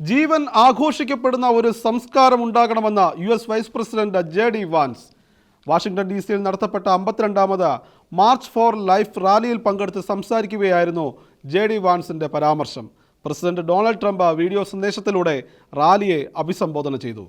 ജീവൻ ആഘോഷിക്കപ്പെടുന്ന ഒരു സംസ്കാരം ഉണ്ടാകണമെന്ന് U S vice president J D Vance. Washington D സിയിൽ നടത്തപ്പെട്ട അമ്പത്തിരണ്ടാമത് മാർച്ച് ഫോർ ലൈഫ് റാലിയിൽ പങ്കെടുത്ത് സംസാരിക്കുകയായിരുന്നു ജെ ഡി വാൻസിന്റെ പരാമർശം. പ്രസിഡന്റ് ഡൊണാൾഡ് ട്രംപ് വീഡിയോ സന്ദേശത്തിലൂടെ റാലിയെ അഭിസംബോധന ചെയ്തു.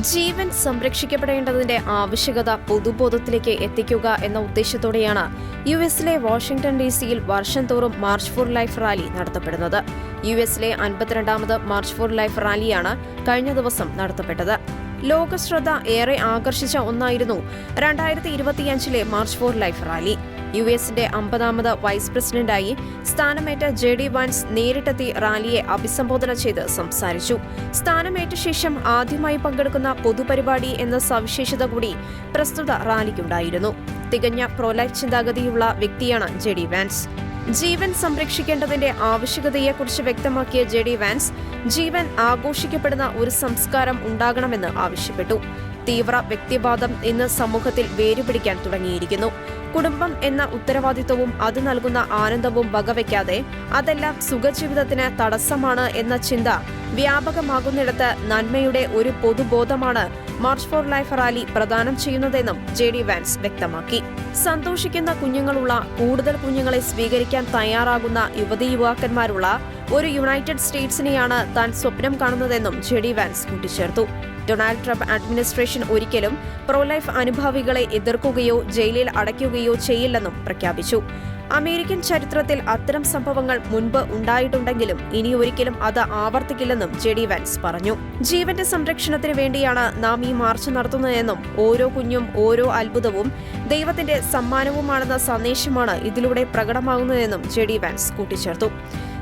ജീവൻ സംരക്ഷിക്കപ്പെടേണ്ടതിന്റെ ആവശ്യകത പൊതുബോധത്തിലേക്ക് എത്തിക്കുക എന്ന ഉദ്ദേശത്തോടെയാണ് യു എസിലെ വാഷിംഗ്ടൺ ഡി സിയിൽ വർഷം തോറും മാർച്ച് ഫോർ ലൈഫ് റാലി നടത്തപ്പെടുന്നത്. യു എസിലെ അൻപത്തിരണ്ടാമത് മാർച്ച് ഫോർ ലൈഫ് റാലിയാണ് കഴിഞ്ഞ ദിവസം നടത്തപ്പെട്ടത്. ലോകശ്രദ്ധ ഏറെ ആകർഷിച്ച ഒന്നായിരുന്നു രണ്ടായിരത്തി ഇരുപത്തിയഞ്ചിലെ March for life rally. U എസിന്റെ അമ്പതാമത് വൈസ് പ്രസിഡന്റായി സ്ഥാനമേറ്റ ജെ ഡി വാൻസ് നേരിട്ടെത്തി റാലിയെ അഭിസംബോധന ചെയ്ത് സംസാരിച്ചു. സ്ഥാനമേറ്റ ശേഷം ആദ്യമായി പങ്കെടുക്കുന്ന പൊതുപരിപാടി എന്ന സവിശേഷത കൂടി പ്രസ്തുത റാലിക്കുണ്ടായിരുന്നു. തികഞ്ഞ പ്രോലൈഫ് ചിന്താഗതിയുള്ള വ്യക്തിയാണ് ജെ ഡി വാൻസ് ജീവൻ സംരക്ഷിക്കേണ്ടതിന്റെ ആവശ്യകതയെക്കുറിച്ച് വ്യക്തമാക്കിയ ജെ ഡി വാൻസ് ജീവൻ ആഘോഷിക്കപ്പെടുന്ന ഒരു സംസ്കാരം ഉണ്ടാകണമെന്ന് ആവശ്യപ്പെട്ടു. തീവ്ര വ്യക്തിവാദം ഇന്ന് സമൂഹത്തിൽ വേരുപിടിക്കാൻ തുടങ്ങിയിരിക്കുന്നു. കുടുംബം എന്ന ഉത്തരവാദിത്വവും അത് നൽകുന്ന ആനന്ദവും വകവയ്ക്കാതെ അതെല്ലാം സുഖജീവിതത്തിന് തടസ്സമാണ് എന്ന ചിന്ത വ്യാപകമാകുന്നിടത്ത് നന്മയുടെ ഒരു പൊതുബോധമാണ് മാർച്ച് ഫോർ ലൈഫ് റാലി പ്രദാനം ചെയ്യുന്നതെന്നും ജെ ഡി വാൻസ് വ്യക്തമാക്കി. സന്തോഷിക്കുന്ന കുഞ്ഞുങ്ങളുള്ള കൂടുതൽ കുഞ്ഞുങ്ങളെ സ്വീകരിക്കാൻ തയ്യാറാകുന്ന യുവതി യുവാക്കന്മാരുള്ള ഒരു യുണൈറ്റഡ് സ്റ്റേറ്റ്സിനെയാണ് താൻ സ്വപ്നം കാണുന്നതെന്നും ജെ ഡി വാൻസ് കൂട്ടിച്ചേർത്തു. ഡൊണാൾഡ് ട്രംപ് അഡ്മിനിസ്ട്രേഷൻ ഒരിക്കലും പ്രോലൈഫ് അനുഭാവികളെ എതിർക്കുകയോ ജയിലിൽ അടയ്ക്കുകയോ ചെയ്യില്ലെന്നും പ്രഖ്യാപിച്ചു. അമേരിക്കൻ ചരിത്രത്തിൽ അത്തരം സംഭവങ്ങൾ മുൻപ് ഉണ്ടായിട്ടുണ്ടെങ്കിലും ഇനി ഒരിക്കലും അത് ആവർത്തിക്കില്ലെന്നും ജെ ഡി വാൻസ് പറഞ്ഞു. ജീവന്റെ സംരക്ഷണത്തിന് വേണ്ടിയാണ് നാം ഈ മാർച്ച് നടത്തുന്നതെന്നും ഓരോ കുഞ്ഞും ഓരോ അത്ഭുതവും ദൈവത്തിന്റെ സമ്മാനവുമാണെന്ന സന്ദേശമാണ് ഇതിലൂടെ പ്രകടമാകുന്നതെന്നും ജെ ഡി വാൻസ് കൂട്ടിച്ചേർത്തു.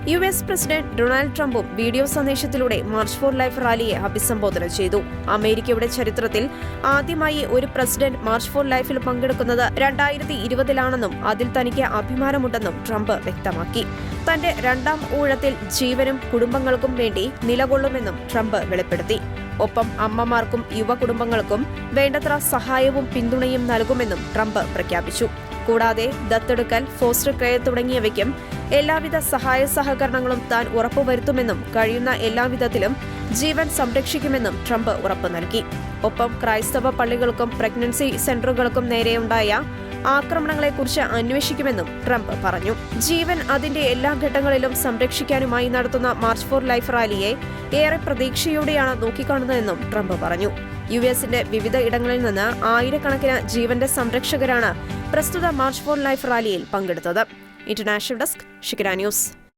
യു എസ് പ്രസിഡന്റ് ഡൊണാൾഡ് ട്രംപും വീഡിയോ സന്ദേശത്തിലൂടെ മാർച്ച് ഫോർ ലൈഫ് റാലിയെ അഭിസംബോധന ചെയ്തു. അമേരിക്കയുടെ ചരിത്രത്തിൽ ആദ്യമായി ഒരു പ്രസിഡന്റ് മാർച്ച് ഫോർ ലൈഫിൽ പങ്കെടുക്കുന്നത് രണ്ടായിരത്തി ഇരുപതിലാണെന്നും അതിൽ തനിക്ക് അഭിമാനമുണ്ടെന്നും ട്രംപ് വ്യക്തമാക്കി. തന്റെ രണ്ടാം ഊഴത്തിൽ ജീവനും കുടുംബങ്ങൾക്കും വേണ്ടി നിലകൊള്ളുമെന്നും ട്രംപ് വെളിപ്പെടുത്തി. ഒപ്പം അമ്മമാർക്കും യുവ കുടുംബങ്ങൾക്കും വേണ്ടത്ര സഹായവും പിന്തുണയും നൽകുമെന്നും ട്രംപ് പ്രഖ്യാപിച്ചു. കൂടാതെ ദത്തെടുക്കൽ ഫോസ്റ്റർ കെയർ തുടങ്ങിയവയ്ക്കും എല്ലാവിധ സഹായ സഹകരണങ്ങളും താൻ ഉറപ്പുവരുത്തുമെന്നും കഴിയുന്ന എല്ലാവിധത്തിലും ജീവൻ സംരക്ഷിക്കുമെന്നും ട്രംപ് ഉറപ്പു നൽകി. ഒപ്പം ക്രൈസ്തവ പള്ളികൾക്കും പ്രഗ്നൻസി സെന്ററുകൾക്കും നേരെയുണ്ടായ ആക്രമണങ്ങളെക്കുറിച്ച് അന്വേഷിക്കുമെന്നും ട്രംപ് പറഞ്ഞു. ജീവൻ അതിന്റെ എല്ലാ ഘട്ടങ്ങളിലും സംരക്ഷിക്കാനുമായി നടത്തുന്ന മാർച്ച് ഫോർ ലൈഫ് റാലിയെ ഏറെ പ്രതീക്ഷയോടെയാണ് നോക്കിക്കാണുന്നതെന്നും ട്രംപ് പറഞ്ഞു. യു എസിന്റെ വിവിധ ഇടങ്ങളിൽ നിന്ന് ആയിരക്കണക്കിന് ജീവന്റെ സംരക്ഷകരാണ് പ്രസ്തുത മാർച്ച് ഫോർ ലൈഫ് റാലിയിൽ പങ്കെടുത്തത്. International desk Shekinah news.